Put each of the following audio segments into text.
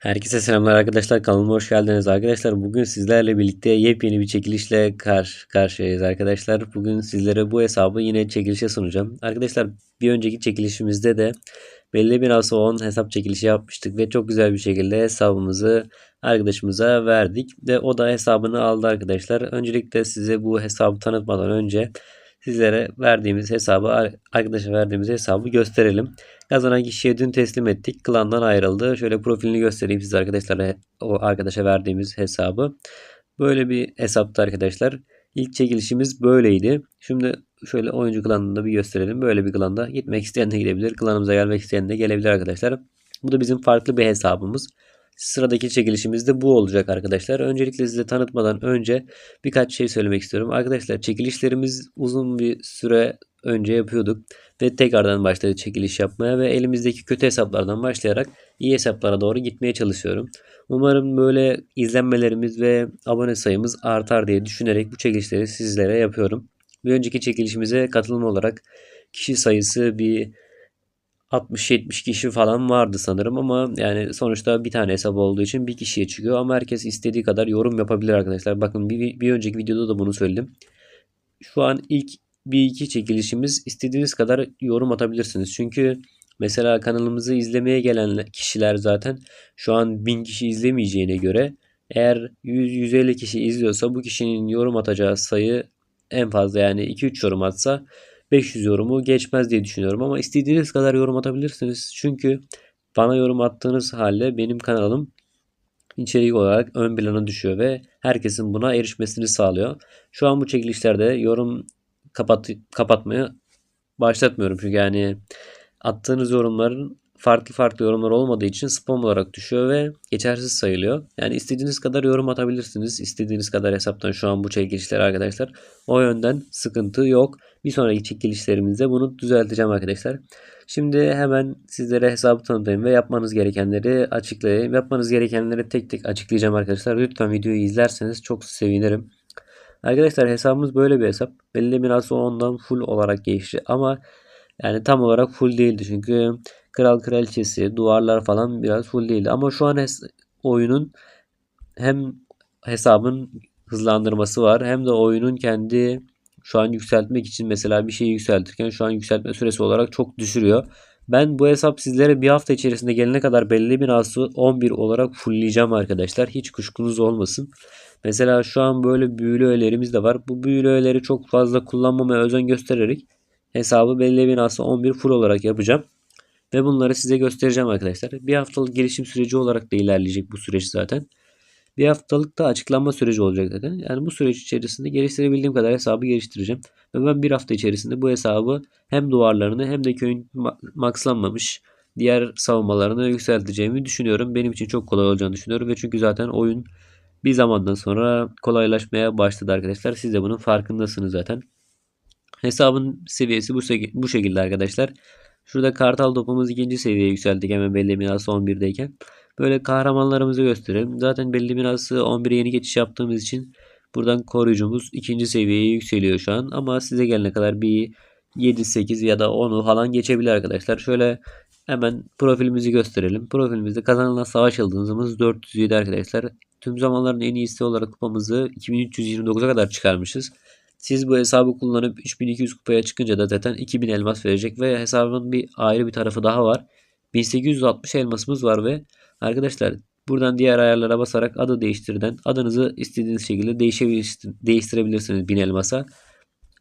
Herkese selamlar arkadaşlar. Kanalıma hoş geldiniz. Arkadaşlar bugün sizlerle birlikte yepyeni bir çekilişle karşı karşıyayız arkadaşlar. Bugün sizlere bu hesabı yine çekilişe sunacağım. Arkadaşlar bir önceki çekilişimizde de belli bir asa 10 hesap çekilişi yapmıştık ve çok güzel bir şekilde hesabımızı arkadaşımıza verdik ve o da hesabını aldı arkadaşlar. Öncelikle size bu hesabı tanıtmadan önce sizlere verdiğimiz hesabı arkadaşa verdiğimiz hesabı gösterelim. Kazanan kişiye dün teslim ettik. Klandan ayrıldı. Şöyle profilini göstereyim size arkadaşlar. O arkadaşa verdiğimiz hesabı. Böyle bir hesaptı arkadaşlar. İlk çekilişimiz böyleydi. Şimdi şöyle oyuncu klanını da bir gösterelim. Böyle bir klanda gitmek isteyen de gidebilir. Klanımıza gelmek isteyen de gelebilir arkadaşlar. Bu da bizim farklı bir hesabımız. Sıradaki çekilişimiz de bu olacak arkadaşlar. Öncelikle size tanıtmadan önce birkaç şey söylemek istiyorum. Arkadaşlar çekilişlerimiz uzun bir süre önce yapıyorduk. Ve tekrardan başladı çekiliş yapmaya ve elimizdeki kötü hesaplardan başlayarak iyi hesaplara doğru gitmeye çalışıyorum. Umarım böyle izlenmelerimiz ve abone sayımız artar diye düşünerek bu çekilişleri sizlere yapıyorum. Bir önceki çekilişimize katılım olarak kişi sayısı bir 60-70 kişi falan vardı sanırım ama yani sonuçta bir tane hesap olduğu için bir kişiye çıkıyor ama herkes istediği kadar yorum yapabilir arkadaşlar. Bakın bir, bir önceki videoda da bunu söyledim. Şu an ilk bir iki çekilişimiz istediğiniz kadar yorum atabilirsiniz. Çünkü mesela kanalımızı izlemeye gelen kişiler zaten şu an 1000 kişi izlemeyeceğine göre eğer 100-150 kişi izliyorsa bu kişinin yorum atacağı sayı en fazla yani 2-3 yorum atsa 500 yorumu geçmez diye düşünüyorum ama istediğiniz kadar yorum atabilirsiniz. Çünkü bana yorum attığınız halde benim kanalım içerik olarak ön plana düşüyor ve herkesin buna erişmesini sağlıyor. Şu an bu çekilişlerde yorum kapat kapatmaya başlatmıyorum. Çünkü yani attığınız yorumların farklı farklı yorumlar olmadığı için spam olarak düşüyor ve geçersiz sayılıyor. Yani istediğiniz kadar yorum atabilirsiniz. İstediğiniz kadar hesaptan şu an bu çekilişler arkadaşlar. O yönden sıkıntı yok. Bir sonraki çekilişlerimizde bunu düzelteceğim arkadaşlar. Şimdi hemen sizlere hesabı tanıtayım ve yapmanız gerekenleri açıklayayım. Yapmanız gerekenleri tek tek açıklayacağım arkadaşlar. Lütfen videoyu izlerseniz çok sevinirim. Arkadaşlar hesabımız böyle bir hesap. Belli mirası ondan full olarak geçti ama yani tam olarak full değildi. Çünkü kral kraliçesi, duvarlar falan biraz full değildi. Ama şu an oyunun hem hesabın hızlandırması var hem de oyunun kendi şu an yükseltmek için mesela bir şeyi yükseltirken şu an yükseltme süresi olarak çok düşürüyor. Ben bu hesap sizlere bir hafta içerisinde gelene kadar belli bir aslı 11 olarak fullleyeceğim arkadaşlar. Hiç kuşkunuz olmasın. Mesela şu an böyle büyülü öğelerimiz de var. Bu büyülü öğeleri çok fazla kullanmamaya özen göstererek hesabı belli bir aslı 11 full olarak yapacağım. Ve bunları size göstereceğim arkadaşlar. Bir haftalık gelişim süreci olarak da ilerleyecek bu süreç zaten. Bir haftalık da açıklanma süreci olacak zaten. Yani bu süreç içerisinde geliştirebildiğim kadar hesabı geliştireceğim. Ve ben bir hafta içerisinde bu hesabı hem duvarlarını hem de köyün maxlanmamış diğer savunmalarını yükselteceğimi düşünüyorum. Benim için çok kolay olacağını düşünüyorum. Ve çünkü zaten oyun bir zamandan sonra kolaylaşmaya başladı arkadaşlar. Siz de bunun farkındasınız zaten. Hesabın seviyesi bu, bu şekilde arkadaşlar. Şurada kartal topumuz ikinci seviyeye yükseldik hemen belli binası 11'deyken. Böyle kahramanlarımızı gösterelim. Zaten belli binası 11'e yeni geçiş yaptığımız için buradan koruyucumuz ikinci seviyeye yükseliyor şu an. Ama size gelene kadar bir 7, 8 ya da 10'u falan geçebilir arkadaşlar. Şöyle hemen profilimizi gösterelim. Profilimizde kazanılan savaş yıldızımız 407 arkadaşlar. Tüm zamanların en iyisi olarak kupamızı 2329'a kadar çıkarmışız. Siz bu hesabı kullanıp 3200 kupaya çıkınca da zaten 2000 elmas verecek ve hesabın bir ayrı bir tarafı daha var. 1860 elmasımız var ve arkadaşlar buradan diğer ayarlara basarak adı değiştirden adınızı istediğiniz şekilde değiştirebilirsiniz 1000 elmasa.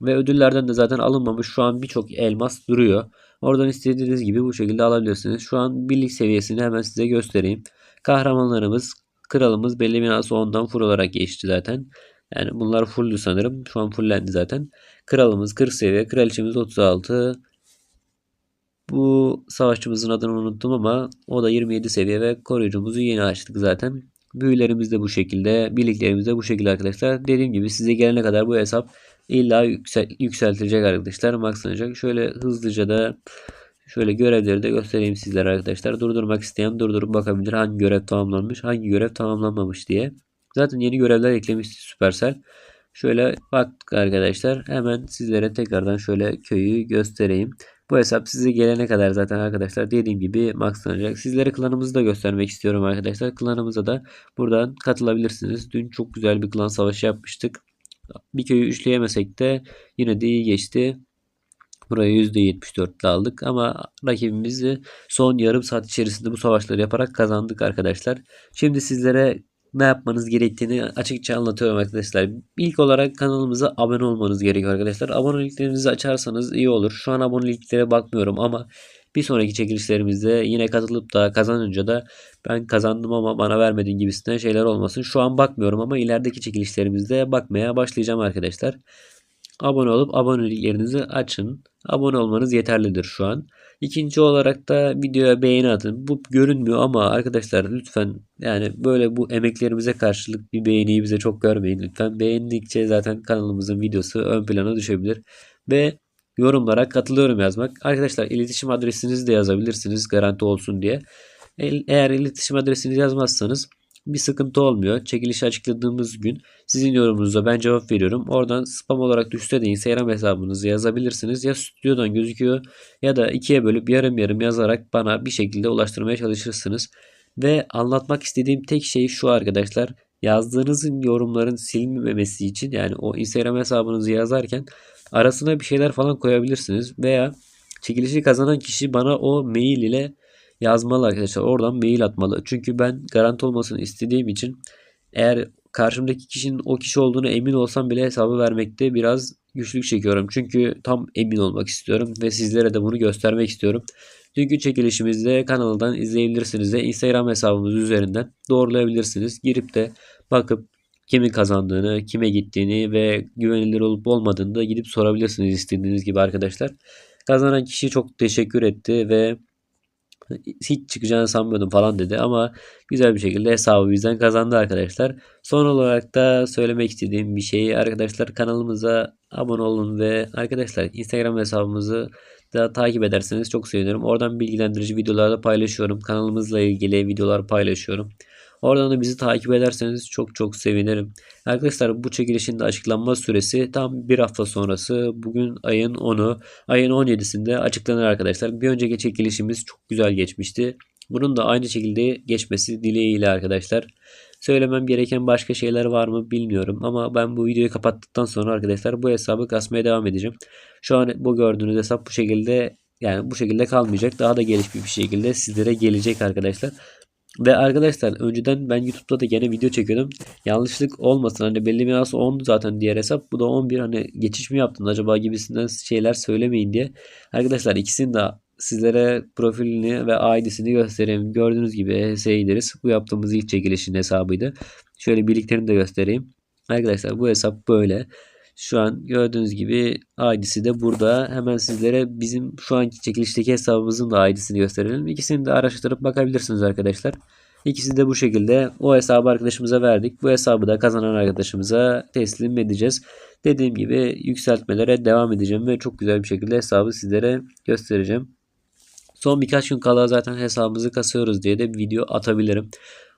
Ve ödüllerden de zaten alınmamış şu an birçok elmas duruyor. Oradan istediğiniz gibi bu şekilde alabilirsiniz. Şu an birlik seviyesini hemen size göstereyim. Kahramanlarımız, kralımız belli binası ondan full olarak geçti zaten. Yani bunlar fulldü sanırım. Şu an fulllendi zaten. Kralımız 40 seviye. Kraliçemiz 36. Bu savaşçımızın adını unuttum ama o da 27 seviye ve koruyucumuzu yeni açtık zaten. Büyülerimiz de bu şekilde. Birliklerimiz de bu şekilde arkadaşlar. Dediğim gibi size gelene kadar bu hesap illa yüksel, yükseltilecek arkadaşlar. Maxlanacak. Şöyle hızlıca da şöyle görevleri de göstereyim sizlere arkadaşlar. Durdurmak isteyen durdurup bakabilir. Hangi görev tamamlanmış, hangi görev tamamlanmamış diye. Zaten yeni görevler eklemişti Supercell. Şöyle baktık arkadaşlar. Hemen sizlere tekrardan şöyle köyü göstereyim. Bu hesap size gelene kadar zaten arkadaşlar dediğim gibi maxlanacak. Sizlere klanımızı da göstermek istiyorum arkadaşlar. Klanımıza da buradan katılabilirsiniz. Dün çok güzel bir klan savaşı yapmıştık. Bir köyü üçleyemesek de yine de iyi geçti. Burayı %74'le aldık ama rakibimizi son yarım saat içerisinde bu savaşları yaparak kazandık arkadaşlar. Şimdi sizlere ne yapmanız gerektiğini açıkça anlatıyorum arkadaşlar. İlk olarak kanalımıza abone olmanız gerekiyor arkadaşlar. Aboneliklerinizi açarsanız iyi olur. Şu an aboneliklere bakmıyorum ama bir sonraki çekilişlerimizde yine katılıp da kazanınca da ben kazandım ama bana vermediğin gibisinden şeyler olmasın. Şu an bakmıyorum ama ilerideki çekilişlerimizde bakmaya başlayacağım arkadaşlar. Abone olup aboneliklerinizi açın. Abone olmanız yeterlidir şu an. İkinci olarak da videoya beğeni atın. Bu görünmüyor ama arkadaşlar lütfen yani böyle bu emeklerimize karşılık bir beğeniyi bize çok görmeyin. Lütfen beğendikçe zaten kanalımızın videosu ön plana düşebilir. Ve yorumlara katılıyorum yazmak. Arkadaşlar iletişim adresinizi de yazabilirsiniz garanti olsun diye. Eğer iletişim adresinizi yazmazsanız bir sıkıntı olmuyor. Çekilişi açıkladığımız gün sizin yorumunuza ben cevap veriyorum. Oradan spam olarak düşse de Instagram hesabınızı yazabilirsiniz. Ya stüdyodan gözüküyor ya da ikiye bölüp yarım yarım yazarak bana bir şekilde ulaştırmaya çalışırsınız. Ve anlatmak istediğim tek şey şu arkadaşlar. Yazdığınızın yorumların silinmemesi için yani o Instagram hesabınızı yazarken arasına bir şeyler falan koyabilirsiniz. Veya çekilişi kazanan kişi bana o mail ile yazmalı arkadaşlar. Oradan mail atmalı. Çünkü ben garanti olmasını istediğim için eğer karşımdaki kişinin o kişi olduğunu emin olsam bile hesabı vermekte biraz güçlük çekiyorum. Çünkü tam emin olmak istiyorum ve sizlere de bunu göstermek istiyorum. Dünkü çekilişimizde kanaldan izleyebilirsiniz de Instagram hesabımız üzerinden doğrulayabilirsiniz. Girip de bakıp kimin kazandığını, kime gittiğini ve güvenilir olup olmadığını da gidip sorabilirsiniz istediğiniz gibi arkadaşlar. Kazanan kişi çok teşekkür etti ve hiç çıkacağını sanmıyordum falan dedi ama güzel bir şekilde hesabı bizden kazandı arkadaşlar. Son olarak da söylemek istediğim bir şey arkadaşlar kanalımıza abone olun ve arkadaşlar Instagram hesabımızı da takip ederseniz çok sevinirim. Oradan bilgilendirici videolar da paylaşıyorum. Kanalımızla ilgili videolar paylaşıyorum. Oradan da bizi takip ederseniz çok çok sevinirim. Arkadaşlar bu çekilişin de açıklanma süresi tam bir hafta sonrası. Bugün ayın 10'u. Ayın 17'sinde açıklanır arkadaşlar. Bir önceki çekilişimiz çok güzel geçmişti. Bunun da aynı şekilde geçmesi dileğiyle arkadaşlar. Söylemem gereken başka şeyler var mı bilmiyorum. Ama ben bu videoyu kapattıktan sonra arkadaşlar bu hesabı kasmaya devam edeceğim. Şu an bu gördüğünüz hesap bu şekilde yani bu şekilde kalmayacak. Daha da gelişmiş bir şekilde sizlere gelecek arkadaşlar. Ve arkadaşlar önceden ben YouTube'da da gene video çekiyordum. Yanlışlık olmasın hani belli bir nasıl 10'du zaten diğer hesap. Bu da 11 hani geçiş mi yaptın acaba gibisinden şeyler söylemeyin diye. Arkadaşlar ikisini de sizlere profilini ve ID'sini göstereyim. Gördüğünüz gibi EHS Bu yaptığımız ilk çekilişin hesabıydı. Şöyle birliklerini de göstereyim. Arkadaşlar bu hesap böyle. Şu an gördüğünüz gibi ID'si de burada. Hemen sizlere bizim şu anki çekilişteki hesabımızın da ID'sini gösterelim. İkisini de araştırıp bakabilirsiniz arkadaşlar. İkisi de bu şekilde o hesabı arkadaşımıza verdik. Bu hesabı da kazanan arkadaşımıza teslim edeceğiz. Dediğim gibi yükseltmelere devam edeceğim ve çok güzel bir şekilde hesabı sizlere göstereceğim. Son birkaç gün kala zaten hesabımızı kasıyoruz diye de bir video atabilirim.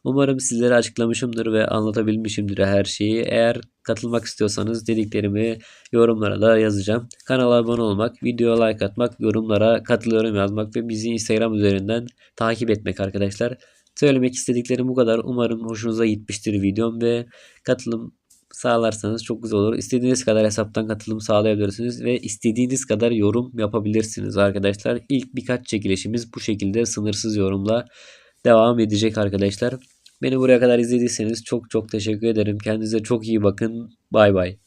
Umarım sizlere açıklamışımdır ve anlatabilmişimdir her şeyi. Eğer katılmak istiyorsanız dediklerimi yorumlara da yazacağım. Kanala abone olmak, videoya like atmak, yorumlara katılıyorum yazmak ve bizi Instagram üzerinden takip etmek arkadaşlar. Söylemek istediklerim bu kadar. Umarım hoşunuza gitmiştir videom ve katılım sağlarsanız çok güzel olur. İstediğiniz kadar hesaptan katılım sağlayabilirsiniz ve istediğiniz kadar yorum yapabilirsiniz arkadaşlar. İlk birkaç çekilişimiz bu şekilde sınırsız yorumla devam edecek arkadaşlar. Beni buraya kadar izlediyseniz çok çok teşekkür ederim. Kendinize çok iyi bakın. Bay bay.